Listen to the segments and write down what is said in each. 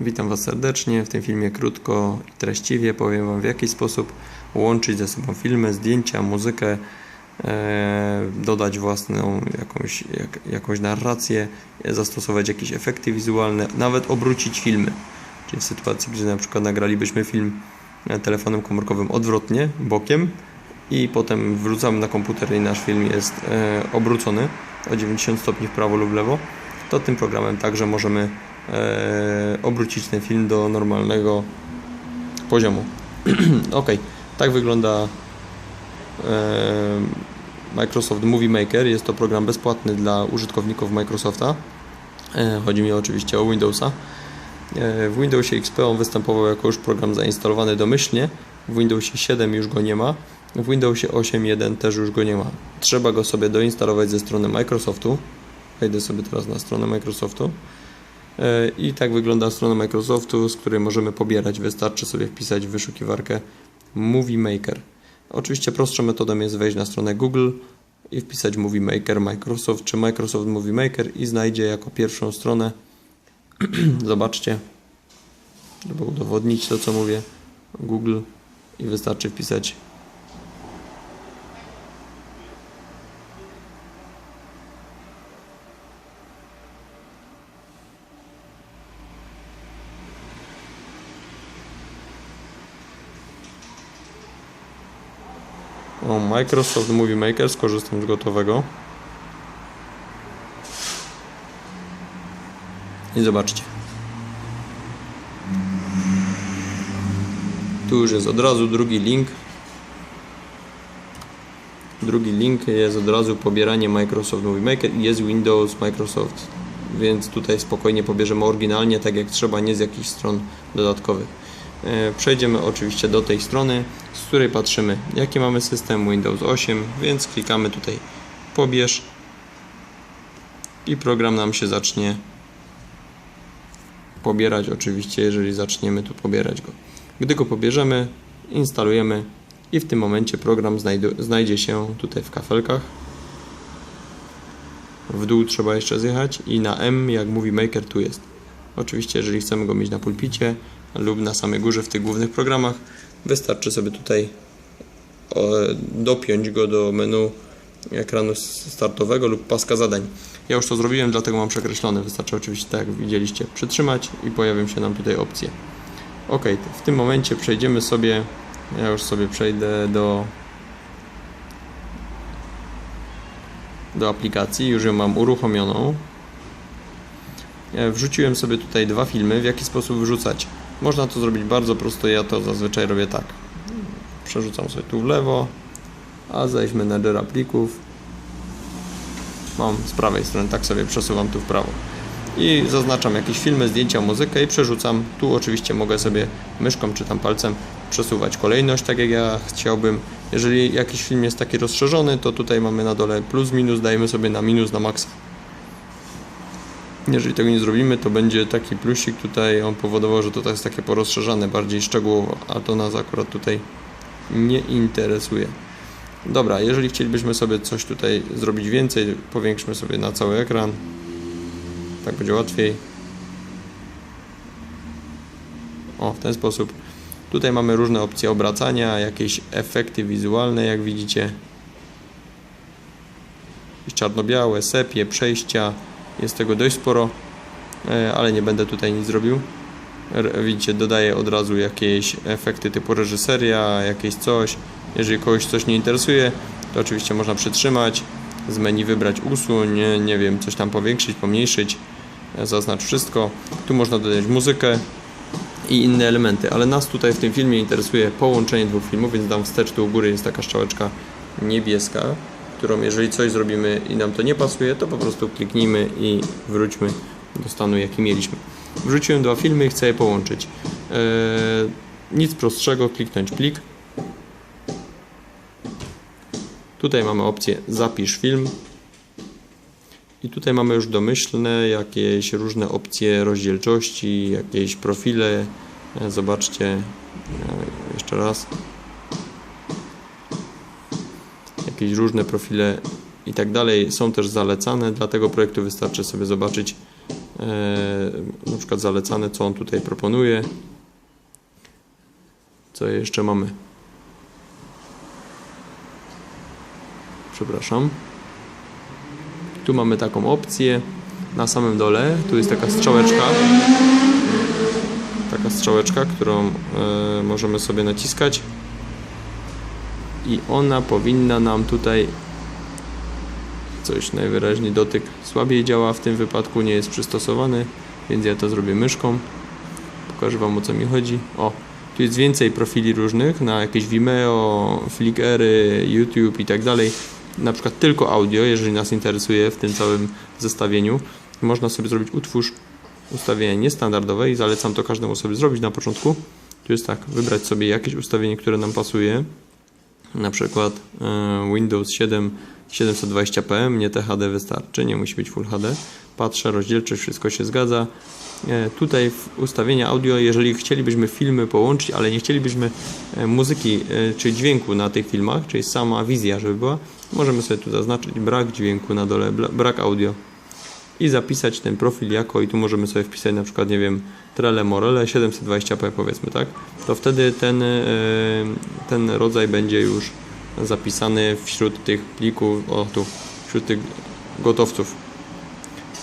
Witam Was serdecznie. W tym filmie krótko i treściwie powiem Wam w jaki sposób łączyć ze sobą filmy, zdjęcia, muzykę, e, dodać własną jakąś, jak, jakąś narrację, zastosować jakieś efekty wizualne, nawet obrócić filmy. Czyli w sytuacji, gdzie na przykład nagralibyśmy film e, telefonem komórkowym odwrotnie, bokiem i potem wrzucamy na komputer i nasz film jest e, obrócony o 90 stopni w prawo lub lewo, to tym programem także możemy e, obrócić ten film do normalnego poziomu. ok, tak wygląda e, Microsoft Movie Maker. Jest to program bezpłatny dla użytkowników Microsofta. E, chodzi mi oczywiście o Windowsa. W Windowsie XP on występował jako już program zainstalowany domyślnie. W Windowsie 7 już go nie ma. W Windowsie 8.1 też już go nie ma. Trzeba go sobie doinstalować ze strony Microsoftu. Wejdę sobie teraz na stronę Microsoftu. E, I tak wygląda strona Microsoftu, z której możemy pobierać. Wystarczy sobie wpisać w wyszukiwarkę Movie Maker. Oczywiście prostszą metodą jest wejść na stronę Google i wpisać Movie Maker Microsoft czy Microsoft Movie Maker i znajdzie jako pierwszą stronę. Zobaczcie, żeby udowodnić to, co mówię. Google i wystarczy wpisać Microsoft Movie Maker, skorzystam z gotowego. I zobaczcie. Tu już jest od razu drugi link. Drugi link jest od razu pobieranie Microsoft Movie Maker jest Windows Microsoft. Więc tutaj spokojnie pobierzemy oryginalnie, tak jak trzeba, nie z jakichś stron dodatkowych. E, Przejdziemy oczywiście do tej strony, z której patrzymy jaki mamy system Windows 8, więc klikamy tutaj pobierz i program nam się zacznie pobierać oczywiście, jeżeli zaczniemy tu pobierać go. Gdy go pobierzemy, instalujemy i w tym momencie program znajdzie się tutaj w kafelkach. W dół trzeba jeszcze zjechać i na M, jak mówi Maker, tu jest. Oczywiście, jeżeli chcemy go mieć na pulpicie lub na samej górze w tych głównych programach, wystarczy sobie tutaj dopiąć go do menu ekranu startowego lub paska zadań. Ja już to zrobiłem, dlatego mam przekreślone. Wystarczy oczywiście, tak jak widzieliście, przytrzymać i pojawią się nam tutaj opcje. Ok, w tym momencie przejdziemy sobie, ja już sobie przejdę do do aplikacji, już ją mam uruchomioną. E, Wrzuciłem sobie tutaj dwa filmy, w jaki sposób wrzucać. Można to zrobić bardzo prosto, ja to zazwyczaj robię tak. Przerzucam sobie tu w lewo, a zejść menedżera plików. Mam z prawej strony, tak sobie przesuwam tu w prawo. I zaznaczam jakieś filmy, zdjęcia, muzykę i przerzucam. Tu oczywiście mogę sobie myszką czy tam palcem przesuwać kolejność, tak jak ja chciałbym. Jeżeli jakiś film jest taki rozszerzony, to tutaj mamy na dole plus, minus, dajemy sobie na minus, na maksa. Jeżeli tego nie zrobimy, to będzie taki plusik tutaj, on powodował, że to jest takie porozszerzane bardziej szczegółowo, a to nas akurat tutaj nie interesuje. Dobra, jeżeli chcielibyśmy sobie coś tutaj zrobić więcej, powiększmy sobie na cały ekran. Tak będzie łatwiej. O, w ten sposób. Tutaj mamy różne opcje obracania, jakieś efekty wizualne, jak widzicie. Czarno-białe, sepie, przejścia. Jest tego dość sporo, e, ale nie będę tutaj nic zrobił. Widzicie, dodaję od razu jakieś efekty typu reżyseria, jakieś coś. Jeżeli kogoś coś nie interesuje, to oczywiście można przytrzymać, z menu wybrać usuń, nie, nie wiem, coś tam powiększyć, pomniejszyć, e, zaznacz wszystko. Tu można dodać muzykę i inne elementy, ale nas tutaj w tym filmie interesuje połączenie dwóch filmów, więc tam wstecz tu u góry jest taka strzałeczka niebieska, którą jeżeli coś zrobimy i nam to nie pasuje, to po prostu kliknijmy i wróćmy do stanu jaki mieliśmy. Wrzuciłem dwa filmy i chcę je połączyć. Eee, nic prostszego, kliknąć plik. Tutaj mamy opcję zapisz film. I tutaj mamy już domyślne jakieś różne opcje rozdzielczości, jakieś profile. E, Zobaczcie e, jeszcze raz. Jakieś różne profile i tak dalej są też zalecane. Dla tego projektu wystarczy sobie zobaczyć e, na przykład zalecane, co on tutaj proponuje. Co jeszcze mamy? Przepraszam. Tu mamy taką opcję na samym dole. Tu jest taka strzałeczka. Taka strzałeczka, którą e, możemy sobie naciskać. I ona powinna nam tutaj coś najwyraźniej dotyk słabiej działa w tym wypadku, nie jest przystosowany, więc ja to zrobię myszką. Pokażę Wam o co mi chodzi. O, tu jest więcej profili różnych na jakieś Vimeo, Flickery, YouTube i tak dalej. Na przykład tylko audio, jeżeli nas interesuje w tym całym zestawieniu. Można sobie zrobić utwórz ustawienie niestandardowe i zalecam to każdemu sobie zrobić na początku. Tu jest tak, wybrać sobie jakieś ustawienie, które nam pasuje. Na przykład e, Windows 7 720p, mnie THD wystarczy, nie musi być Full HD. Patrzę, rozdzielczość, wszystko się zgadza. E, Tutaj w ustawienia audio, jeżeli chcielibyśmy filmy połączyć, ale nie chcielibyśmy e, muzyki czy dźwięku na tych filmach, czyli sama wizja, żeby była, możemy sobie tu zaznaczyć brak dźwięku na dole, brak audio i zapisać ten profil jako i tu możemy sobie wpisać na przykład, nie wiem, Trele Morele 720p powiedzmy, tak? To wtedy ten, e, ten rodzaj będzie już zapisany wśród tych plików, o tu, wśród tych gotowców.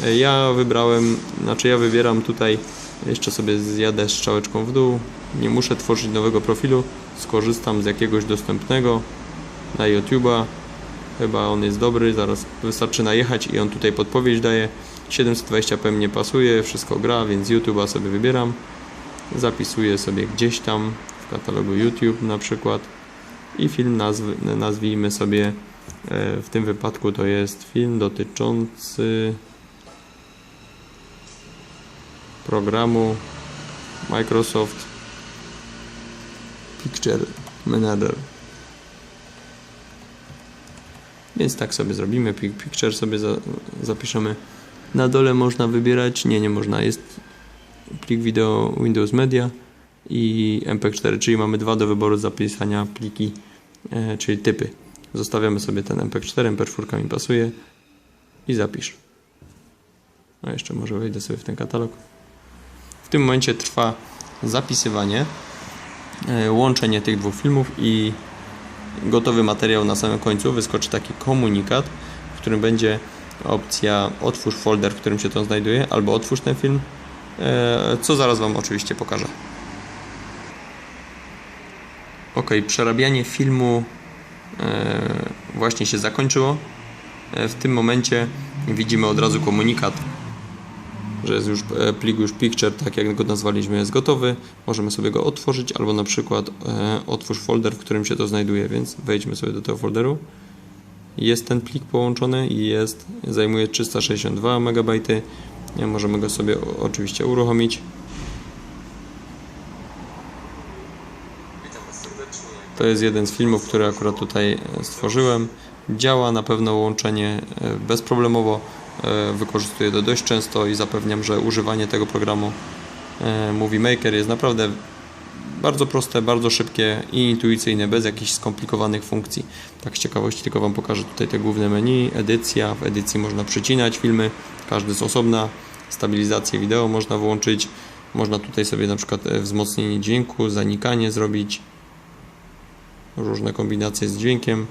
E, Ja wybrałem, znaczy ja wybieram tutaj, jeszcze sobie zjadę strzałeczką w dół, nie muszę tworzyć nowego profilu, skorzystam z jakiegoś dostępnego na YouTube'a, chyba on jest dobry, zaraz wystarczy najechać i on tutaj podpowiedź daje, 720p mnie pasuje, wszystko gra, więc YouTube'a sobie wybieram, zapisuję sobie gdzieś tam w katalogu YouTube na przykład. I film nazw, nazwijmy sobie, e, w tym wypadku to jest film dotyczący programu Microsoft Picture Manager. Więc tak sobie zrobimy, Pic- Picture sobie za, zapiszemy. Na dole można wybierać, nie, nie można, jest plik wideo Windows Media i MP4, czyli mamy dwa do wyboru zapisania pliki, e, czyli typy. Zostawiamy sobie ten MP4, MP4 mi pasuje i zapisz. A jeszcze może wejdę sobie w ten katalog. W tym momencie trwa zapisywanie, e, łączenie tych dwóch filmów i gotowy materiał na samym końcu. Wyskoczy taki komunikat, w którym będzie opcja otwórz folder, w którym się to znajduje, albo otwórz ten film, e, co zaraz Wam oczywiście pokażę. Ok, przerabianie filmu e, właśnie się zakończyło. E, W tym momencie widzimy od razu komunikat, że jest już e, plik już picture, tak jak go nazwaliśmy, jest gotowy. Możemy sobie go otworzyć, albo na przykład e, otwórz folder, w którym się to znajduje, więc wejdźmy sobie do tego folderu. Jest ten plik połączony i jest, zajmuje 362 MB. Nie, Możemy go sobie oczywiście uruchomić. To jest jeden z filmów, który akurat tutaj e, stworzyłem. Działa na pewno łączenie e, bezproblemowo. E, Wykorzystuję to dość często i zapewniam, że używanie tego programu Movie Maker jest naprawdę bardzo proste, bardzo szybkie i intuicyjne, bez jakichś skomplikowanych funkcji. Tak z ciekawości tylko Wam pokażę tutaj te główne menu, edycja. W edycji można przycinać filmy, każdy z osobna. Stabilizację wideo można włączyć. Można tutaj sobie na przykład e, wzmocnienie dźwięku, zanikanie zrobić różne kombinacje z dźwiękiem.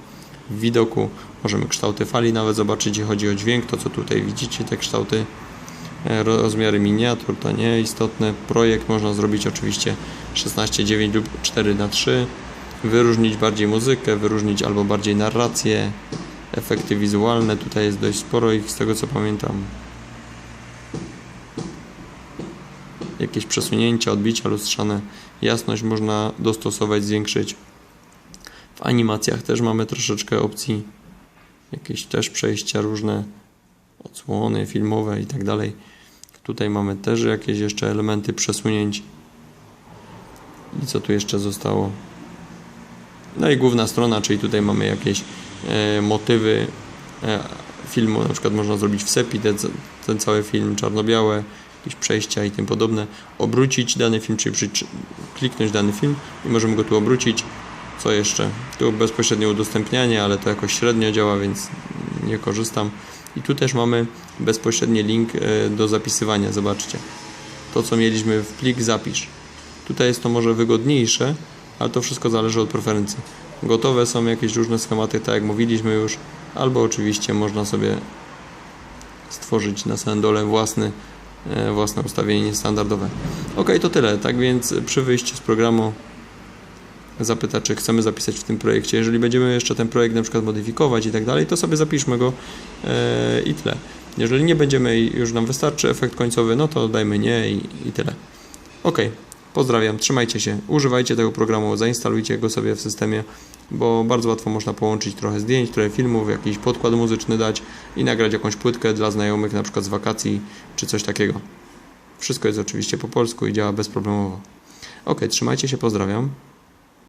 W widoku możemy kształty fali nawet zobaczyć, jeśli chodzi o dźwięk, to co tutaj widzicie, te kształty, e, ro- rozmiary miniatur, to nie istotne. Projekt można zrobić oczywiście 16:9 lub 4 na 3 wyróżnić bardziej muzykę, wyróżnić albo bardziej narrację, efekty wizualne, tutaj jest dość sporo ich z tego co pamiętam. Jakieś przesunięcia, odbicia lustrzane, jasność można dostosować, zwiększyć. W animacjach też mamy troszeczkę opcji, jakieś też przejścia różne, odsłony filmowe i tak dalej. Tutaj mamy też jakieś jeszcze elementy przesunięć. I co tu jeszcze zostało? No i główna strona, czyli tutaj mamy jakieś e, motywy e, filmu, na przykład można zrobić w sepi ten, ten cały film czarno-białe, jakieś przejścia i tym podobne. Obrócić dany film, czyli przy, kliknąć dany film i możemy go tu obrócić. Co jeszcze? Tu bezpośrednie udostępnianie, ale to jakoś średnio działa, więc nie korzystam. I tu też mamy bezpośredni link e, do zapisywania, zobaczcie. To co mieliśmy w plik zapisz. Tutaj jest to może wygodniejsze, ale to wszystko zależy od preferencji. Gotowe są jakieś różne schematy, tak jak mówiliśmy już, albo oczywiście można sobie stworzyć na samym dole własny, e, własne ustawienie standardowe. Ok, to tyle. Tak więc przy wyjściu z programu zapyta, czy chcemy zapisać w tym projekcie. Jeżeli będziemy jeszcze ten projekt na przykład modyfikować i tak dalej, to sobie zapiszmy go e, i tyle. Jeżeli nie będziemy już nam wystarczy efekt końcowy, no to dajmy nie i, i tyle. Ok, pozdrawiam, trzymajcie się, używajcie tego programu, zainstalujcie go sobie w systemie, bo bardzo łatwo można połączyć trochę zdjęć, trochę filmów, jakiś podkład muzyczny dać i nagrać jakąś płytkę dla znajomych, na przykład z wakacji czy coś takiego. Wszystko jest oczywiście po polsku i działa bezproblemowo. Ok, trzymajcie się, pozdrawiam.